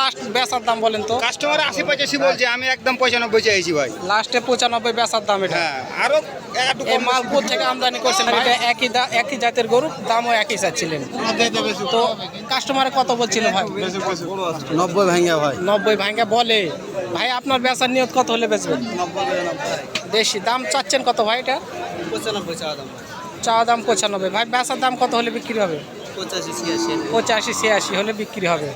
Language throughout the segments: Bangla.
লাস্ট বেচার দাম বলেন তো? কাস্টমার আশি পঁচাশি বলছে আমি একদম পঁচানব্বই চাইছি ভাই। লাস্টে পঁচানব্বই বেচার দাম এটা। হ্যাঁ আরও এই মালপুর থেকে আমদানি করছেন? এটা একই দা- একই জাতের গরু দামও একই চাচ্ছিলেন। তো কাস্টমারে কত বলছিল ভাই? নব্বই ভাঙ্গা ভাই। নব্বই ভাঙ্গা বলে। ভাই আপনার বেচার নিয়ত কত হলে বেচবেন? দেশি দাম চাচ্ছেন কত ভাই এটা? পঁচানব্বই চাওয়া দাম চাওয়া দাম পঁচানব্বই। ভাই বেচার দাম কত হলে বিক্রি হবে? পঁচাশি ছিয়াশি। পঁচাশি ছিয়াশি হলে বিক্রি হবে।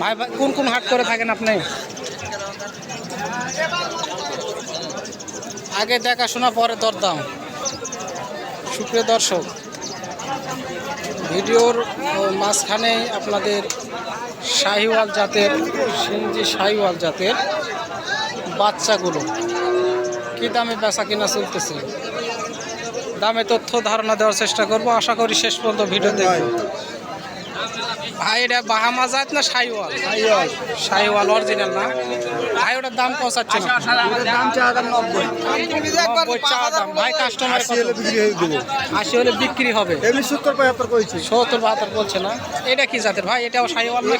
ভাই ভাই, কোন কোন হাট করে থাকেন আপনি? আগে দেখাশোনা পরে দরদাম। সুপ্রিয় দর্শক ভিডিওর মাঝখানে আপনাদের শাহিওয়াল জাতের সিন্ধি শাহিওয়াল জাতের বাচ্চাগুলো কী দামে বেচা কিনা চলতেছে? দামে তথ্য ধারণা দেওয়ার চেষ্টা করব। আশা করি শেষ পর্যন্ত ভিডিও দেখব ভাই এটা বাহামা জাত না সাইওয়াল সাইওয়াল অরিজিনাল না ভাই ওটার দাম পৌঁছাচ্ছে না দাম নব্বই ভাই কাস্টমার হয়ে আশি হলে বিক্রি হবে এমনি সত্তর পঁয়াত্তর করেছি সত্তর বাহাত্তর বলছে না এটা কি জাতের ভাই এটাও সাইওয়াল না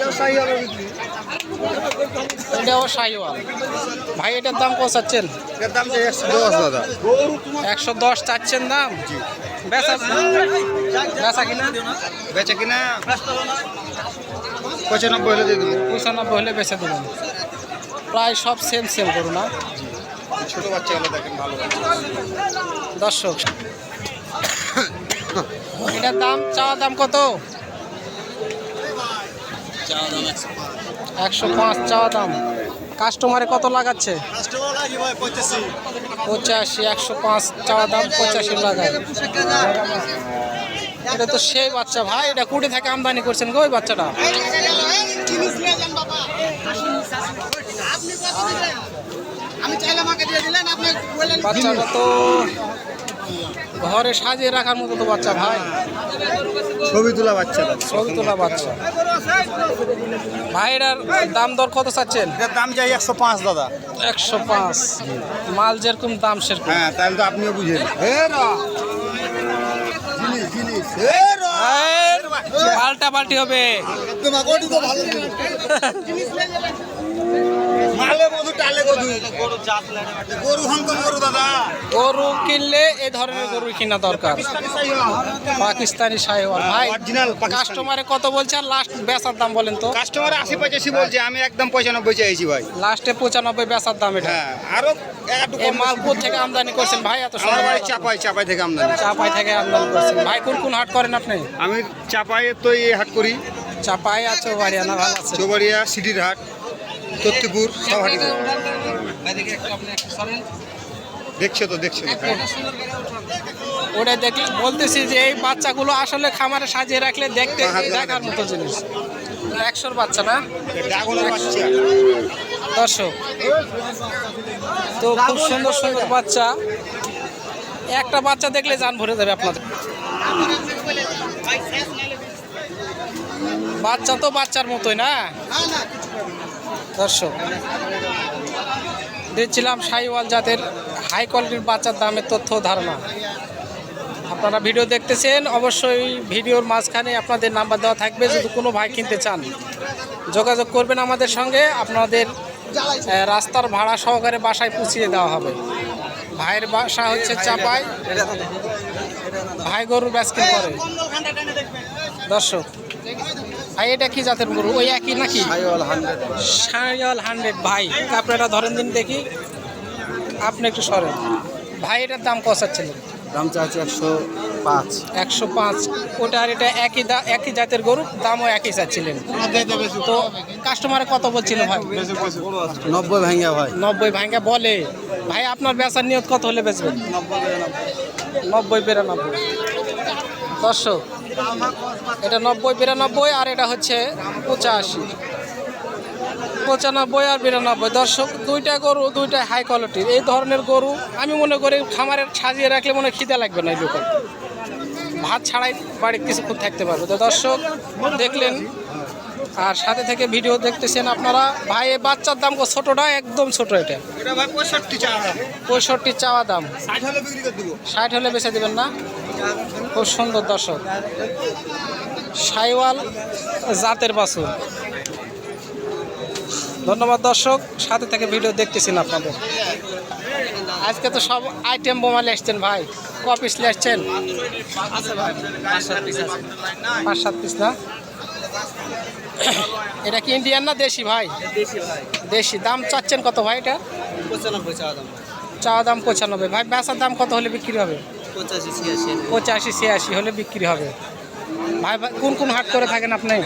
এটাও সাইওয়াল ভাই এটার দাম পৌঁছাচ্ছেন দাম একশো দশ দাদা একশো দশ চাচ্ছেন দাম বেচা বেচা কিনা? বেচে কিনা? পঁচানব্বই হলে দিয়ে দেবো। পঁচানব্বই হলে বেচে দেবেন প্রায় সব সেম সেম করুন না? ছোট বাচ্চা হলে দেখেন ভালো দর্শক এটার দাম চাওয়া দাম কত? একশো পাঁচ। চাওয়া দাম। কাস্টমারে কত লাগাচ্ছে? পঁচাশি? একশো পাঁচ চাওয়া দাম পঁচাশি টাকা এটা তো সেই বাচ্চা ভাই এটা কুড়ি থেকে আমদানি করছেন গো ওই বাচ্চাটা। বাচ্চাটা তো ঘরে সাজিয়ে রাখার মতো তো বাচ্চা ভাই। ছবি তোলা বাচ্চা ছবি তোলা বাচ্চা। ভাইয়ের দাম দর কত চাচ্ছেন? এটার দাম যাই একশো পাঁচ দাদা। একশো পাঁচ। মাল যেরকম দাম সেরকম। হ্যাঁ তাহলে তো আপনিও বুঝেন এই, পাল্টা পাল্টি হবে। গরু কিনলে এ ধরনের গরু কিনা দরকার। পাকিস্তানি সাহেওয়াল ভাই কাস্টমারে কত বলছে? আর লাস্ট বেচার দাম বলেন তো। কাস্টমার আশি পঁচাশি বলছে আমি একদম পঁচানব্বই চাইছি ভাই। লাস্টে পঁচানব্বই বেচার দাম এটা। হ্যাঁ আরও এই মালপুর থেকে আমদানি করছেন ভাই? এত বাড়ি চাপাই চাপাই থেকে আমদানি। চাপাই থেকে আমদানি করছেন। ভাই কোন কোন হাট করেন আপনি? আমি চাপাইয়ে তো এই হাট করি। চাপাই আছে বাড়িয়ানা ভালো আছে। চৌবাড়িয়া সিটির হাট তত্তিপুর সব হাটি। দেখছ তো দেখছ। ওটা দেখলে বলতেছি যে এই বাচ্চাগুলো আসলে খামারে সাজিয়ে রাখলে দেখতে দেখার মতো জিনিস। একশোর বাচ্চা না? দর্শক তো খুব সুন্দর সুন্দর বাচ্চা। একটা বাচ্চা দেখলে যান ভরে যাবে আপনাদের। বাচ্চা তো বাচ্চার মতোই না? দর্শক দিচ্ছিলাম সাইওয়াল জাতের হাই কোয়ালিটির বাচ্চার দামের তথ্য ধারণা। আপনারা ভিডিও দেখতেছেন অবশ্যই ভিডিওর মাঝখানে আপনাদের নাম্বার দেওয়া থাকবে যদি কোনো ভাই কিনতে চান। যোগাযোগ করবেন আমাদের সঙ্গে আপনাদের রাস্তার ভাড়া সহকারে বাসায় পুছিয়ে দেওয়া হবে। ভাইয়ের বাসা হচ্ছে চাপাই। ভাই গরু ব্যাসকিং করে দর্শক ভাই এটা কি জাতের গরু? ওই একই নাকি? সাইয়াল হান্ড্রেড ভাই। আপনারা ধরেন দিন দেখি আপনি একটু সরেন। ভাই এটার দাম কষাচ্ছিলেন দাম চাচ্ছি একশো পাঁচ। একশো পাঁচ। ওটা আর এটা একই দা একই জাতের গরু দামও একই চাচ্ছিলেন। তো কাস্টমারে কত বলছিল ভাই? নব্বই ভাঙ্গা ভাই। নব্বই ভাঙ্গা বলে। ভাই আপনার বেচার নিয়ত কত হলে বেচবেন? নব্বই বিরানব্বই। দর্শক এটা নব্বই বিরানব্বই আর এটা হচ্ছে পঁচাশি। পঁচানব্বই আর বিরানব্বই। দর্শক দুইটা গরু দুইটা হাই কোয়ালিটির এই ধরনের গরু আমি মনে করি খামারের সাজিয়ে রাখলে মনে হয় খিদে লাগবে না এই লোকের। ভাত ছাড়াই বাড়ি কিছুক্ষণ থাকতে পারবে। তো দর্শক দেখলেন। আর সাথে থেকে ভিডিও দেখতেছেন আপনারা। ভাই এই বাচ্চার দাম ছোটটা? একদম ছোট এটা। পঁয়ষট্টি চাওয়া পঁয়ষট্টি চাওয়া দাম। ষাট হলে ষাট বেচে দেবেন না? খুব সুন্দর দর্শক। সাইওয়াল জাতের বাছুর। ধন্যবাদ দর্শক সাথে থেকে ভিডিও দেখতেছেন আপনাদের। আজকে তো সব আইটেম বোমালে এসছেন ভাই ক পিস এসছেন। পাঁচ সাত পিস না? এটা কি ইন্ডিয়ান না দেশি ভাই? দেশি দাম চাচ্ছেন কত ভাই এটা? দাম। দাম পঁচানব্বই। ভাই বেচার দাম কত হলে বিক্রি হবে? পঁচাশি, ছিয়াশি হলে বিক্রি হবে। ভাই ভাই, কোন কোন হাট করে থাকেন আপনি?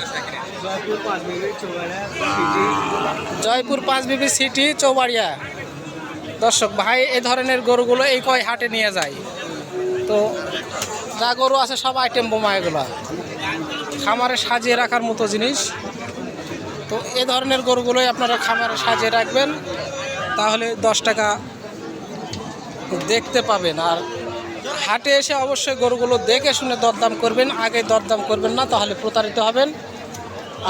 জয়পুর পাঁচ বিবি সিটি, চৌবাড়িয়া। দর্শক, ভাই এই ধরনের গরুগুলো এই কয় হাটে নিয়ে যায়? তো যা গরু আছে, সব আইটেম বোমা এগুলো। খামারে সাজিয়ে রাখার মতো জিনিস। তো এ ধরনের গরুগুলোই আপনারা খামারে সাজিয়ে রাখবেন। তাহলে দশ টাকা দেখতে পাবেন। আর হাটে এসে অবশ্যই গরুগুলো দেখে শুনে দরদাম করবেন, আগে দরদাম করবেন না, তাহলে প্রতারিত হবেন।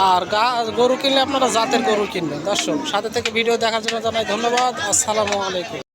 আর গা, গরু কিনলে আপনারা জাতের গরু কিনবেন। দর্শক, সাথে থেকে ভিডিও দেখার জন্য জানাই ধন্যবাদ। আসসালামু আলাইকুম।